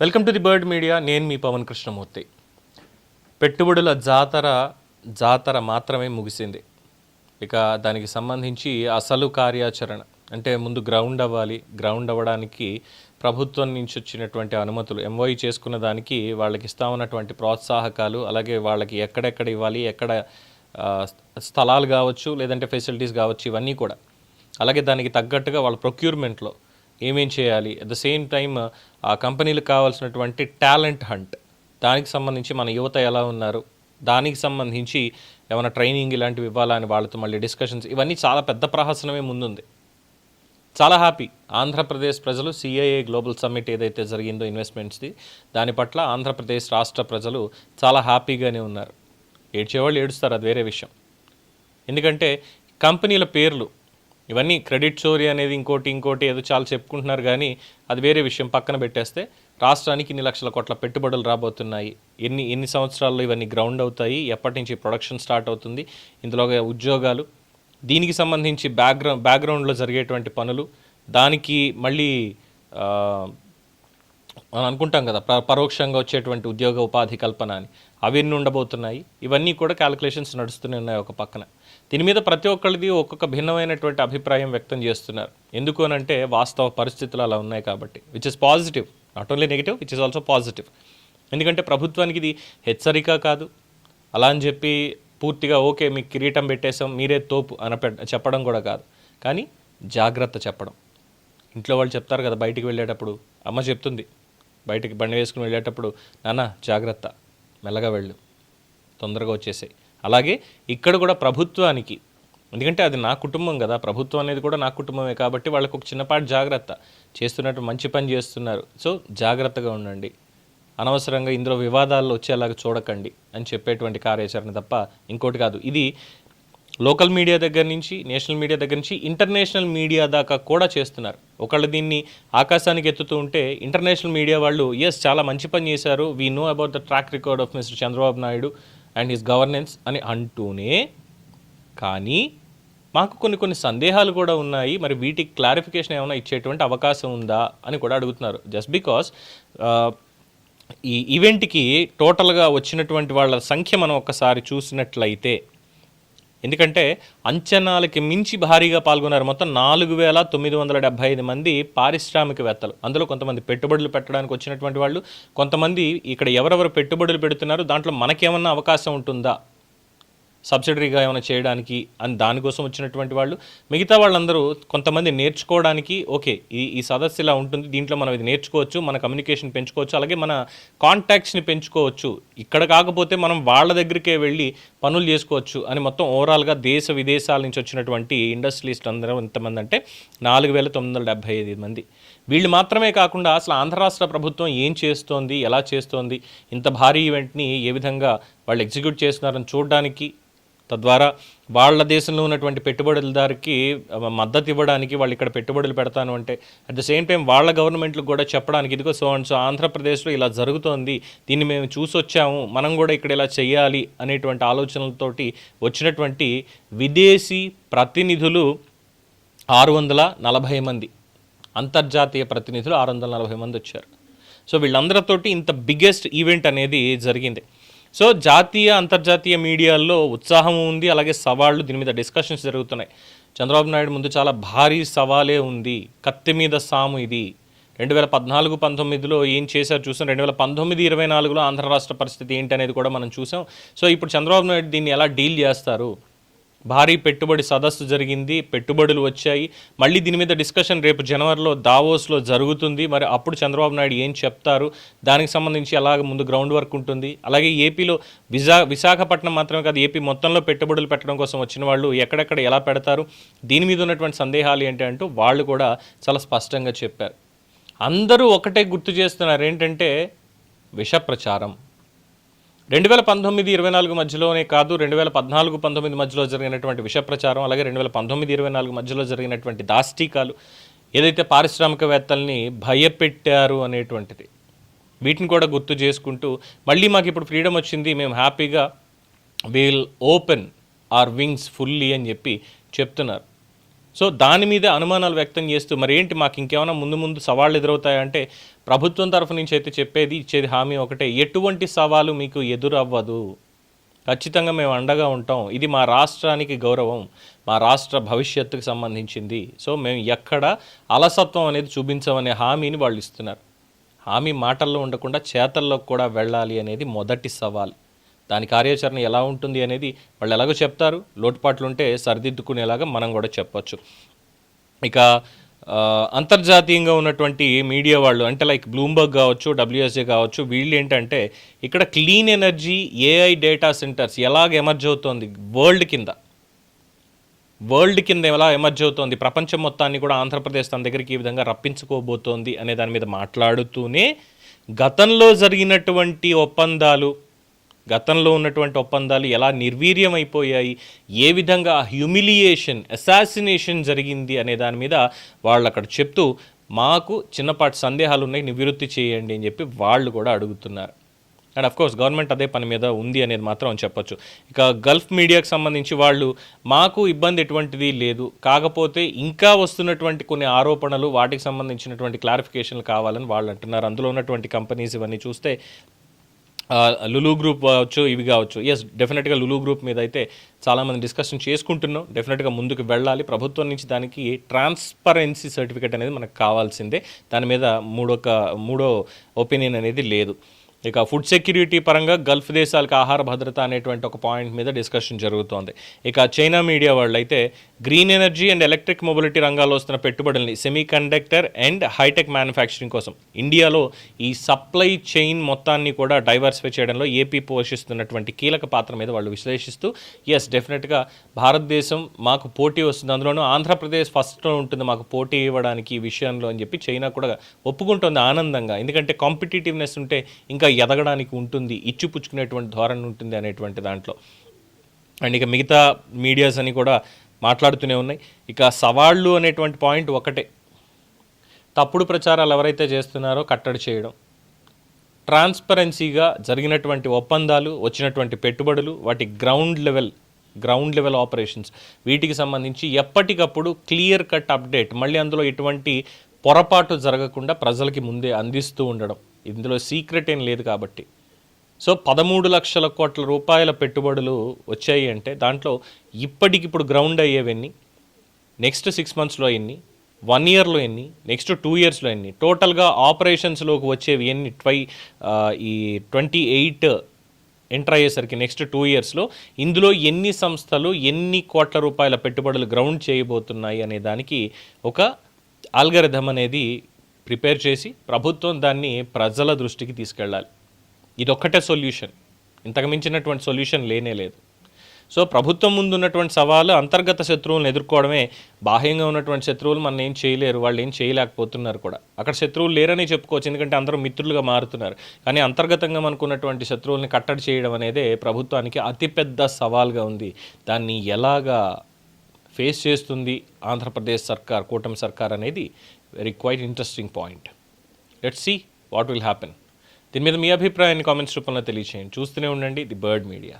Welcome to the bird media. నేను మీ పవన్ కృష్ణమూర్తి. పెట్టుబడుల జాతర జాతర మాత్రమే ముగిసింది. ఇక దానికి సంబంధించి అసలు కార్యాచరణ అంటే ముందు గ్రౌండ్ అవ్వాలి. గ్రౌండ్ అవ్వడానికి ప్రభుత్వం నుంచి వచ్చినటువంటి అనుమతులు ఎంఓఈ చేసుకున్న దానికి వాళ్ళకి ఇస్తా ఉన్నటువంటి ప్రోత్సాహకాలు అలాగే వాళ్ళకి ఎక్కడెక్కడ ఇవ్వాలి ఎక్కడ స్థలాలు కావచ్చు లేదంటే ఫెసిలిటీస్ కావచ్చు ఇవన్నీ కూడా. అలాగే దానికి తగ్గట్టుగా వాళ్ళ ప్రొక్యూర్మెంట్లో ఏమేం చేయాలి? అట్ ద సేమ్ టైమ్ ఆ కంపెనీలకు కావాల్సినటువంటి టాలెంట్ హంట్. దానికి సంబంధించి మన యువత ఎలా ఉన్నారు? దానికి సంబంధించి ఏమైనా ట్రైనింగ్ ఇలాంటివి ఇవ్వాలా అని వాళ్ళతో మళ్ళీ డిస్కషన్స్. ఇవన్నీ చాలా పెద్ద ప్రహసనమే ముందుంది. చాలా హ్యాపీ. ఆంధ్రప్రదేశ్ ప్రజలు సిఐఏ గ్లోబల్ సమ్మిట్ ఏదైతే జరిగిందో ఇన్వెస్ట్మెంట్స్ది దాని పట్ల ఆంధ్రప్రదేశ్ రాష్ట్ర ప్రజలు చాలా హ్యాపీగానే ఉన్నారు. ఏడ్చేవాళ్ళు ఏడుస్తారు అది వేరే విషయం. ఎందుకంటే కంపెనీల పేర్లు ఇవన్నీ క్రెడిట్ స్టోరీ అనేది ఇంకోటి ఇంకోటి ఏదో చాలా చెప్పుకుంటున్నారు కానీ అది వేరే విషయం. పక్కన పెట్టేస్తే రాష్ట్రానికి ఇన్ని లక్షల కోట్ల పెట్టుబడులు రాబోతున్నాయి. ఎన్ని ఎన్ని సంవత్సరాల్లో ఇవన్నీ గ్రౌండ్ అవుతాయి? ఎప్పటి నుంచి ప్రొడక్షన్ స్టార్ట్ అవుతుంది? ఇందులో ఉద్యోగాలు. దీనికి సంబంధించి బ్యాక్గ్రౌండ్ బ్యాక్గ్రౌండ్లో జరిగేటువంటి పనులు. దానికి మళ్ళీ మనం అనుకుంటాం కదా పరోక్షంగా వచ్చేటువంటి ఉద్యోగ ఉపాధి కల్పన అని. అవన్నీ ఉండబోతున్నాయి? ఇవన్నీ కూడా క్యాలిక్యులేషన్స్ నడుస్తూనే ఉన్నాయి ఒక పక్కన. దీని మీద ప్రతి ఒక్కరిది ఒక్కొక్క భిన్నమైనటువంటి అభిప్రాయం వ్యక్తం చేస్తున్నారు. ఎందుకు అని అంటే వాస్తవ పరిస్థితులు అలా ఉన్నాయి కాబట్టి. Which is positive not only negative which is also positive ఎందుకంటే ప్రభుత్వానికి ఇది హెచ్చరిక కాదు. అలా అని చెప్పి పూర్తిగా ఓకే మీకు కిరీటం పెట్టేసాం మీరే తోపు అన చెప్పడం కూడా కాదు. కానీ జాగ్రత్త చెప్పడం. ఇంట్లో వాళ్ళు చెప్తారు కదా బయటికి వెళ్ళేటప్పుడు అమ్మ చెప్తుంది బయటికి బండి వేసుకుని వెళ్ళేటప్పుడు నాన్న జాగ్రత్త మెల్లగా వెళ్ళు తొందరగా వచ్చేసాయి. అలాగే ఇక్కడ కూడా ప్రభుత్వానికి ఎందుకంటే అది నా కుటుంబం కదా ప్రభుత్వం అనేది కూడా నా కుటుంబమే కాబట్టి వాళ్ళకు ఒక చిన్నపాటి జాగ్రత్త. చేస్తున్నట్టు మంచి పని చేస్తున్నారు. సో జాగ్రత్తగా ఉండండి. అనవసరంగా ఇందులో వివాదాల్లో వచ్చేలాగా చూడకండి అని చెప్పేటువంటి కార్యాచరణ తప్ప ఇంకోటి కాదు. ఇది లోకల్ మీడియా దగ్గర నుంచి నేషనల్ మీడియా దగ్గర నుంచి ఇంటర్నేషనల్ మీడియా దాకా కూడా చేస్తున్నారు. ఒకళ్ళు దీన్ని ఆకాశానికి ఎత్తుతూ ఉంటే ఇంటర్నేషనల్ మీడియా వాళ్ళు ఎస్ చాలా మంచి పని చేశారు. We know about the track record of mister Chandrababu Naidu and his governance అని అంటూనే కానీ మాకు కొన్ని కొన్ని సందేహాలు కూడా ఉన్నాయి. మరి వీటికి క్లారిఫికేషన్ ఏమైనా ఇచ్చేటువంటి అవకాశం ఉందా అని కూడా అడుగుతున్నారు. జస్ట్ బికాస్ ఈ ఈవెంట్కి టోటల్గా వచ్చినటువంటి వాళ్ళ సంఖ్య మనం ఒక్కసారి చూసినట్లయితే ఎందుకంటే అంచనాలకి మించి భారీగా పాల్గొన్నారు మొత్తం నాలుగు వేల తొమ్మిది వందల డెబ్బై ఐదు మంది పారిశ్రామికవేత్తలు. అందులో కొంతమంది పెట్టుబడులు పెట్టడానికి వచ్చినటువంటి వాళ్ళు కొంతమంది ఇక్కడ ఎవరెవరు పెట్టుబడులు పెడుతున్నారు దాంట్లో మనకేమన్నా అవకాశం ఉంటుందా? సబ్సిడరీగా ఏమైనా చేయడానికి అని దానికోసం వచ్చినటువంటి వాళ్ళు. మిగతా వాళ్ళందరూ కొంతమంది నేర్చుకోవడానికి ఓకే ఈ ఈ సదస్సు ఇలా ఉంటుంది దీంట్లో మనం ఇది నేర్చుకోవచ్చు మన కమ్యూనికేషన్ పెంచుకోవచ్చు అలాగే మన కాంటాక్ట్స్ని పెంచుకోవచ్చు. ఇక్కడ కాకపోతే మనం వాళ్ళ దగ్గరికే వెళ్ళి పనులు చేసుకోవచ్చు అని మొత్తం ఓవరాల్గా దేశ విదేశాల నుంచి వచ్చినటువంటి ఇండస్ట్రియలిస్ట్ అందరూ ఎంతమంది అంటే నాలుగు వేల తొమ్మిది వందల డెబ్బై ఐదు మంది. వీళ్ళు మాత్రమే కాకుండా అసలు ఆంధ్ర రాష్ట్ర ప్రభుత్వం ఏం చేస్తోంది ఎలా చేస్తోంది ఇంత భారీ ఈవెంట్ని ఏ విధంగా వాళ్ళు ఎగ్జిక్యూట్ చేస్తున్నారని చూడడానికి తద్వారా వాళ్ళ దేశంలో ఉన్నటువంటి పెట్టుబడులదారికి మద్దతు ఇవ్వడానికి వాళ్ళు ఇక్కడ పెట్టుబడులు పెడతాను అంటే అట్ ద సేమ్ టైం వాళ్ళ గవర్నమెంట్లకు కూడా చెప్పడానికి ఇదిగో సో అండ్ సో ఆంధ్రప్రదేశ్లో ఇలా జరుగుతోంది దీన్ని మేము చూసొచ్చాము మనం కూడా ఇక్కడ ఇలా చేయాలి అనేటువంటి ఆలోచనలతోటి వచ్చినటువంటి విదేశీ ప్రతినిధులు ఆరు వందల నలభై మంది అంతర్జాతీయ ప్రతినిధులు ఆరు వందల నలభై మంది వచ్చారు. సో వీళ్ళందరితోటి ఇంత బిగ్గెస్ట్ ఈవెంట్ అనేది జరిగింది. సో జాతీయ అంతర్జాతీయ మీడియాల్లో ఉత్సాహం ఉంది అలాగే సవాళ్ళు దీని మీద డిస్కషన్స్ జరుగుతున్నాయి. చంద్రబాబు నాయుడు ముందు చాలా భారీ సవాలే ఉంది. కత్తి మీద సాము ఇది. రెండు వేల పద్నాలుగు పంతొమ్మిదిలో ఏం చేశారు చూసాం. రెండు వేల పంతొమ్మిది ఇరవై నాలుగులో ఆంధ్ర రాష్ట్ర పరిస్థితి ఏంటి అనేది కూడా మనం చూసాం. సో ఇప్పుడు చంద్రబాబు నాయుడు దీన్ని ఎలా డీల్ చేస్తారు? భారీ పెట్టుబడి సదస్సు జరిగింది పెట్టుబడులు వచ్చాయి. మళ్ళీ దీని మీద డిస్కషన్ రేపు జనవరిలో దావోస్లో జరుగుతుంది. మరి అప్పుడు చంద్రబాబు నాయుడు ఏం చెప్తారు? దానికి సంబంధించి అలాగ ముందు గ్రౌండ్ వర్క్ ఉంటుంది? అలాగే ఏపీలో విశా విశాఖపట్నం మాత్రమే కాదు ఏపీ మొత్తంలో పెట్టుబడులు పెట్టడం కోసం వచ్చిన వాళ్ళు ఎక్కడెక్కడ ఎలా పెడతారు? దీని మీద ఉన్నటువంటి సందేహాలు ఏంటి అంటూ వాళ్ళు కూడా చాలా స్పష్టంగా చెప్పారు. అందరూ ఒకటే గుర్తు చేస్తున్నారు. ఏంటంటే విష ప్రచారం రెండు వేల పంతొమ్మిది ఇరవై నాలుగు మధ్యలోనే కాదు రెండు వేల పద్నాలుగు పంతొమ్మిది మధ్యలో జరిగినటువంటి విష ప్రచారం అలాగే రెండు వేల పంతొమ్మిది ఇరవై నాలుగు మధ్యలో జరిగినటువంటి దాష్టీకాలు ఏదైతే పారిశ్రామికవేత్తల్ని భయపెట్టారు అనేటువంటిది. వీటిని కూడా గుర్తు చేసుకుంటూ మళ్ళీ మాకు ఇప్పుడు ఫ్రీడమ్ వచ్చింది మేము హ్యాపీగా we'll open our wings fully అని చెప్పి చెప్తున్నారు. సో దాని మీద అనుమానాలు వ్యక్తం చేస్తూ మరి ఏంటి మాకు ఇంకేమైనా ముందు ముందు సవాళ్ళు ఎదురవుతాయంటే ప్రభుత్వం తరఫు నుంచి అయితే చెప్పేది ఇచ్చేది హామీ ఒకటే ఎటువంటి సవాలు మీకు ఎదురవ్వదు. ఖచ్చితంగా మేము అండగా ఉంటాం. ఇది మా రాష్ట్రానికి గౌరవం మా రాష్ట్ర భవిష్యత్తుకు సంబంధించింది. సో మేము ఎక్కడ అలసత్వం అనేది చూపించమనే హామీని వాళ్ళు ఇస్తున్నారు. హామీ మాటల్లో ఉండకుండా చేతల్లో కూడా వెళ్ళాలి అనేది మొదటి సవాల్. దాని కార్యాచరణ ఎలా ఉంటుంది అనేది వాళ్ళు ఎలాగో చెప్తారు. లోటుపాట్లు ఉంటే సరిదిద్దుకునేలాగా మనం కూడా చెప్పొచ్చు. ఇక అంతర్జాతీయంగా ఉన్నటువంటి మీడియా వాళ్ళు అంటే లైక్ బ్లూంబర్గ్ కావచ్చు డబ్ల్యూఎస్ఏ కావచ్చు వీళ్ళు ఏంటంటే ఇక్కడ clean energy AI data centers ఎలాగ ఎమర్జ్ అవుతోంది వరల్డ్ కింద. వరల్డ్ కింద ఎలా ఎమర్జ్ అవుతోంది ప్రపంచం మొత్తాన్ని కూడా ఆంధ్రప్రదేశ్ తన దగ్గరికి ఈ విధంగా రప్పించుకోబోతోంది అనే దాని మీద మాట్లాడుతూనే గతంలో జరిగినటువంటి ఒప్పందాలు గతంలో ఉన్నటువంటి ఒప్పందాలు ఎలా నిర్వీర్యం అయిపోయాయి ఏ విధంగా హ్యూమిలియేషన్ అసాసినేషన్ జరిగింది అనే దాని మీద వాళ్ళు అక్కడ చెప్తూ మాకు చిన్నపాటి సందేహాలు ఉన్నాయి నివృత్తి చేయండి అని చెప్పి వాళ్ళు కూడా అడుగుతున్నారు. అండ్ అఫ్ కోర్స్ గవర్నమెంట్ అదే పని మీద ఉంది అనేది మాత్రం చెప్పొచ్చు. ఇక గల్ఫ్ మీడియాకు సంబంధించి వాళ్ళు మాకు ఇబ్బంది ఎటువంటిది లేదు. కాకపోతే ఇంకా వస్తున్నటువంటి కొన్ని ఆరోపణలు వాటికి సంబంధించినటువంటి క్లారిఫికేషన్లు కావాలని వాళ్ళు అంటున్నారు. అందులో ఉన్నటువంటి కంపెనీస్ ఇవన్నీ చూస్తే లులు గ్రూప్ కావచ్చు ఇవి కావచ్చు. ఎస్ డెఫినెట్గా లులు గ్రూప్ మీద అయితే చాలామంది డిస్కషన్ చేసుకుంటున్నాం. డెఫినెట్గా ముందుకు వెళ్ళాలి. ప్రభుత్వం నుంచి దానికి ట్రాన్స్పరెన్సీ సర్టిఫికేట్ అనేది మనకు కావాల్సిందే. దాని మీద మూడొక మూడో ఒపీనియన్ అనేది లేదు. ఇక ఫుడ్ సెక్యూరిటీ పరంగా గల్ఫ్ దేశాలకు ఆహార భద్రత అనేటువంటి ఒక పాయింట్ మీద డిస్కషన్ జరుగుతోంది. ఇక చైనా మీడియా వాళ్ళు అయితే green energy and electric mobility రంగాల్లో వస్తున్న పెట్టుబడుల్ని semiconductor and hitech manufacturing కోసం ఇండియాలో ఈ సప్లై చైన్ మొత్తాన్ని కూడా డైవర్సిఫై చేయడంలో ఏపీ పోషిస్తున్నటువంటి కీలక పాత్ర మీద వాళ్ళు విశ్లేషిస్తూ ఎస్ డెఫినెట్గా భారతదేశం మాకు పోటీ వస్తుంది. అందులోనూ ఆంధ్రప్రదేశ్ ఫస్ట్లో ఉంటుంది మాకు పోటీ ఇవ్వడానికి ఈ విషయంలో అని చెప్పి చైనా కూడా ఒప్పుకుంటుంది ఆనందంగా. ఎందుకంటే కాంపిటేటివ్నెస్ ఉంటే ఇంకా ఎదగడానికి ఉంటుంది ఇచ్చిపుచ్చుకునేటువంటి ధోరణి ఉంటుంది అనేటువంటి దాంట్లో. అండ్ ఇక మిగతా మీడియాస్ అని కూడా మాట్లాడుతూనే ఉన్నాయి. ఇక సవాళ్ళు అనేటువంటి పాయింట్ ఒకటే. తప్పుడు ప్రచారాలు ఎవరైతే చేస్తున్నారో కట్టడి చేయడం. ట్రాన్స్పరెన్సీగా జరిగినటువంటి ఒప్పందాలు వచ్చినటువంటి పెట్టుబడులు వాటి ground level ground level operations. వీటికి సంబంధించి ఎప్పటికప్పుడు క్లియర్ కట్ అప్డేట్ మళ్ళీ అందులో ఎటువంటి పొరపాటు జరగకుండా ప్రజలకి ముందే అందిస్తూ ఉండడం. ఇందులో సీక్రెట్ ఏం లేదు కాబట్టి. సో పదమూడు లక్షల కోట్ల రూపాయల పెట్టుబడులు వచ్చాయి అంటే దాంట్లో ఇప్పటికిప్పుడు గ్రౌండ్ అయ్యేవన్నీ నెక్స్ట్ సిక్స్ మంత్స్లో ఎన్ని? వన్ ఇయర్లో ఎన్ని? నెక్స్ట్ టూ ఇయర్స్లో ఎన్ని? టోటల్గా ఆపరేషన్స్లోకి వచ్చేవి ఎన్ని? ట్వై ఈ ట్వంటీ ఎయిట్ ఎంటర్ అయ్యేసరికి నెక్స్ట్ టూ ఇయర్స్లో ఇందులో ఎన్ని సంస్థలు ఎన్ని కోట్ల రూపాయల పెట్టుబడులు గ్రౌండ్ చేయబోతున్నాయి అనే దానికి ఒక ఆల్గరిథం అనేది ప్రిపేర్ చేసి ప్రభుత్వం దాన్ని ప్రజల దృష్టికి తీసుకెళ్ళాలి. ఇదొక్కటే సొల్యూషన్. ఇంతకు మించినటువంటి సొల్యూషన్ లేనే లేదు. సో ప్రభుత్వం ముందు ఉన్నటువంటి సవాలు అంతర్గత శత్రువులను ఎదుర్కోవడమే. బాహ్యంగా ఉన్నటువంటి శత్రువులు మనం ఏం చేయలేరు వాళ్ళు ఏం చేయలేకపోతున్నారు కూడా. అక్కడ శత్రువులు లేరని చెప్పుకోవచ్చు. ఎందుకంటే అందరూ మిత్రులుగా మారుతున్నారు. కానీ అంతర్గతంగా మనకున్నటువంటి శత్రువుల్ని కట్టడి చేయడం అనేది ప్రభుత్వానికి అతిపెద్ద సవాల్గా ఉంది. దాన్ని ఎలాగా ఫేస్ చేస్తుంది ఆంధ్రప్రదేశ్ సర్కార్ కూటమి సర్కార్ అనేది very quite interesting point. Let see what will happen. దీని మీద మీ అభిప్రాయాన్ని కామెంట్స్ రూపంలో తెలియచేయండి. చూస్తూనే ఉండండి ది బర్డ్ మీడియా.